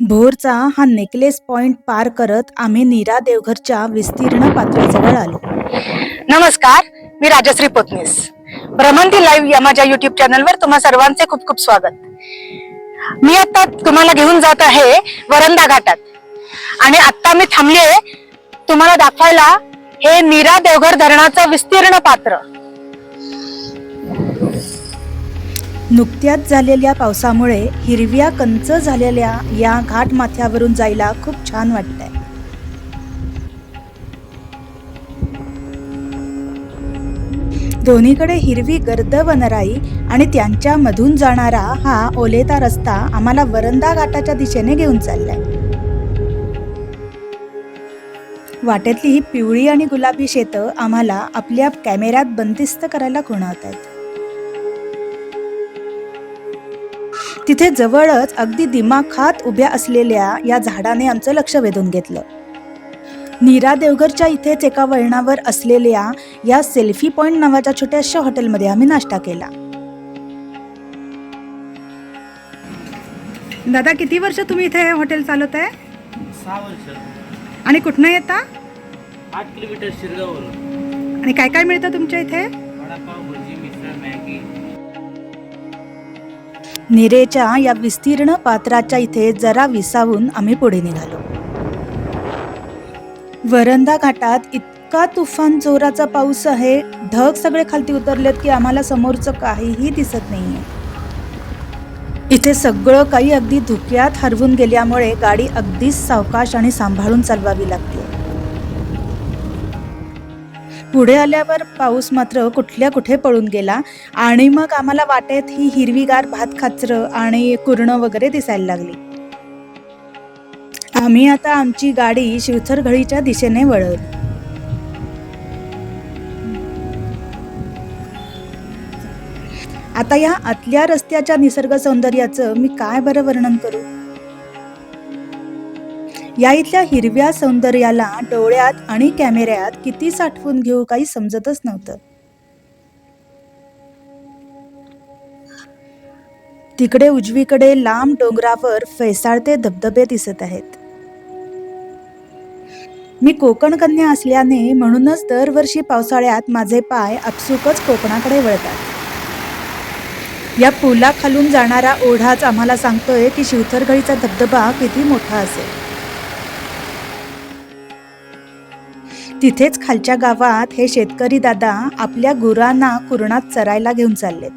भोरचा हा necklace point पार करत आम्ही नीरा देवघरच्या विस्तीर्ण पात्राजवळ आलो. नमस्कार मी राजश्री पोतनीस. भ्रमंती लाईव्ह या माझ्या युट्यूब चॅनलवर तुम्हा सर्वांचे खूप खूप स्वागत. मी आता तुम्हाला घेऊन जात आहे वरंदा घाटात. आणि आता मी थांबले तुम्हाला दाखवायला हे नीरा देवघर धरणाचं विस्तीर्ण पात्र. नुकत्याच झालेल्या पावसामुळे हिरव्या कंच झालेल्या या घाटमाथ्यावरून जायला खूप छान वाटतंय. दोन्हीकडे हिरवी गर्द वनराई आणि त्यांच्या मधून जाणारा हा ओलेता रस्ता आम्हाला वरंदा घाटाच्या दिशेने घेऊन चाललाय. वाटेतली ही पिवळी आणि गुलाबी शेतं आम्हाला आपल्या कॅमेऱ्यात बंदिस्त करायला खुणावत आहेत तिथे जवळच अगदी दिमाखात उभ्या असलेल्या या झाडाने आमचं लक्ष वेधून घेतलं. नीरा देवघरच्या इथेच एका वळणावर असलेल्या या सेल्फी पॉइंट नावाच्या छोट्याशा हॉटेलमध्ये आम्ही नाश्ता केला. दादा किती वर्ष तुम्ही इथे हॉटेल चालवत आहे? सहा वर्ष. आणि कुठनं येता? आठ किलोमीटर शिरगाववरून. आणि काय काय मिळतं तुमच्या इथे? वडापाव भजी मिसळ मॅगी. निरेच्या या विस्तीर्ण पात्राच्या इथे जरा विसावून आम्ही पुढे निघालो. वरंदा घाटात इतका तुफान जोराचा पाऊस आहे ढग सगळे खालती उतरलेत की आम्हाला समोरचं काहीही दिसत नाहीये. इथे सगळं काही अगदी धुक्यात हरवून गेल्यामुळे गाडी अगदीच सावकाश आणि सांभाळून चालवावी लागते. पुढे आल्यावर पाऊस मात्र कुठल्या कुठे पळून गेला आणि मग आम्हाला वाटेत ही हिरवीगार भात खाचरं आणि कुरणं वगैरे दिसायला लागली. आम्ही आता आमची गाडी शिवथरघळीच्या दिशेने वळवली. आता या आतल्या रस्त्याच्या निसर्ग सौंदर्याचं मी काय बरं वर्णन करू? या इथल्या हिरव्या सौंदर्याला डोळ्यात आणि कॅमेऱ्यात किती साठवून घेऊ काही समजतच नव्हतं. तिकडे उजवीकडे लांब डोंगरावर फैसाळते धबधबे दिसत आहेत. मी कोकण कन्या असल्याने म्हणूनच दरवर्षी पावसाळ्यात माझे पाय आपसुकच कोकणाकडे वळतात. या पुलाखालून जाणारा ओढाच आम्हाला सांगतोय की शिवथरगळीचा धबधबा किती मोठा असेल. तिथेच खालच्या गावात हे शेतकरी दादा आपल्या गुरांना कुरणात चरायला घेऊन चाललेत.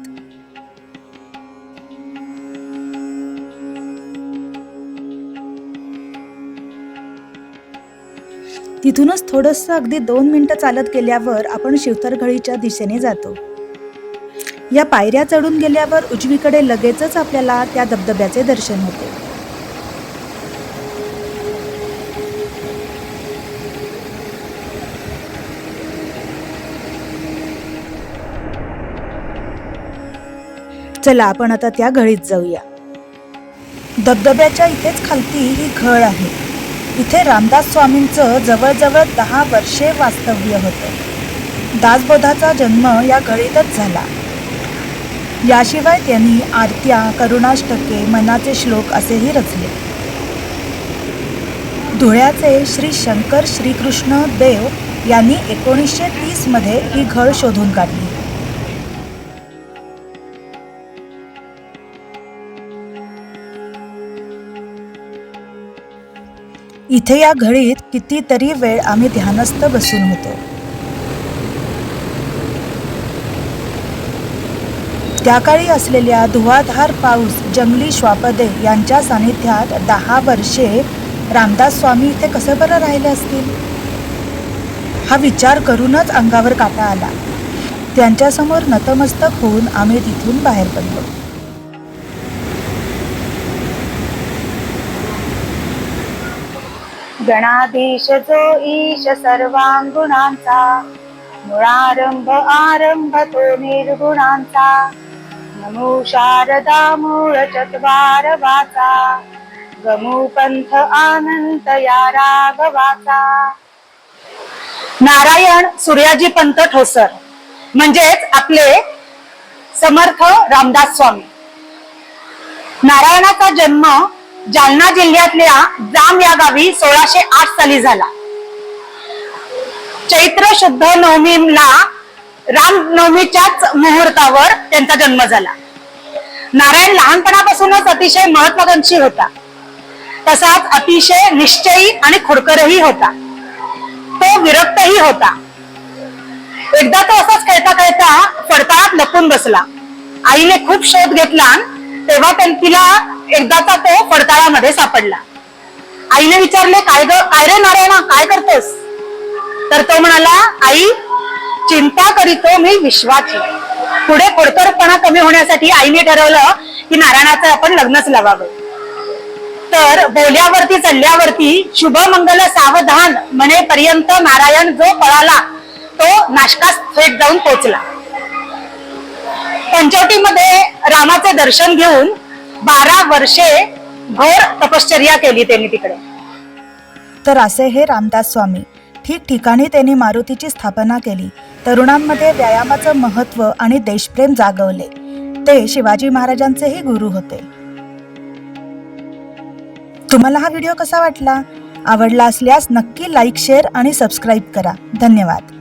तिथूनच थोडंसं अगदी दोन मिनिटं चालत गेल्यावर आपण शिवतरघळीच्या दिशेने जातो. या पायऱ्या चढून गेल्यावर उजवीकडे लगेचच आपल्याला त्या धबधब्याचे दर्शन होते. चला आपण आता त्या घळीत जाऊया. धबधब्याच्या इथेच खालती ही घळ आहे. इथे रामदास स्वामींचं जवळजवळ दहा वर्षे वास्तव्य होतं. दासबोधाचा जन्म या घळीतच झाला. याशिवाय त्यांनी आरत्या करुणाष्टके मनाचे श्लोक असेही रचले. धुळ्याचे श्री शंकर श्रीकृष्ण देव यांनी एकोणीसशे तीसमध्ये ही घळ शोधून काढली. इथे या घडीत कितीतरी वेळ आम्ही ध्यानस्थ बसून होतो. त्या काळी असलेल्या धुवाधार पाऊस जंगली श्वापदे यांच्या सानिध्यात दहा वर्षे रामदास स्वामी इथे कसे बरं राहिले असतील? हा विचार करूनच अंगावर काटा आला. त्यांच्यासमोर नतमस्तक होऊन आम्ही तिथून बाहेर पडलो. गणाधीश जो ईश सर्वांगुणांचा मुळारंभ आरंभ तो निर्गुणांचा नमो शारदा मूळ चत्वार वाचा गमू पंथ आनंद या राघवाचा नारायण सूर्याजी पंत ठोसर म्हणजेच आपले समर्थ रामदास स्वामी. नारायणाचा जन्म जालना जिल्ह्यातल्या जाम या गावी सोळाशे आठ साली झाला. चैत्र शुद्ध नवमीला रामनवमीच्याच मुहूर्तावर त्यांचा जन्म झाला. नारायण लहानपणापासूनच अतिशय महत्वाकांक्षी होता. तसाच अतिशय निश्चयी आणि खुडकरही होता. तो विरक्तही होता. एकदा तो असाच खेळता खेळता फडताळात लपून बसला. आईने खूप शोध घेतला तेव्हा तिला एकदाचा तो पडताळामध्ये सापडला. आईने विचारले काय ग? काय रे नारायणा? काय करतोस? तर तो म्हणाला आई चिंता करीतो मी विश्वाची. पुढे खोडकरपणा कमी होण्यासाठी आईने ठरवलं की नारायणाचं आपण लग्नच लावावं. तर बोल्यावरती चढल्यावरती शुभ मंगल सावधान म्हणेपर्यंत नारायण जो पळाला तो नाशकास थेट जाऊन पोचला. पंचवटीमध्ये रामाचे दर्शन घेऊन बारा वर्षे भर तपश्चर्या केली त्यांनी तिकडे. तर असे हे रामदास स्वामी. ठिकठिकाणी त्यांनी मारुतीची स्थापना केली. तरुणांमध्ये व्यायामाचं महत्त्व आणि देशप्रेम जागवले. ते शिवाजी महाराजांचेही गुरु होते. तुम्हाला हा व्हिडिओ कसा वाटला? आवडला असल्यास नक्की लाईक शेअर आणि सबस्क्राईब करा. धन्यवाद.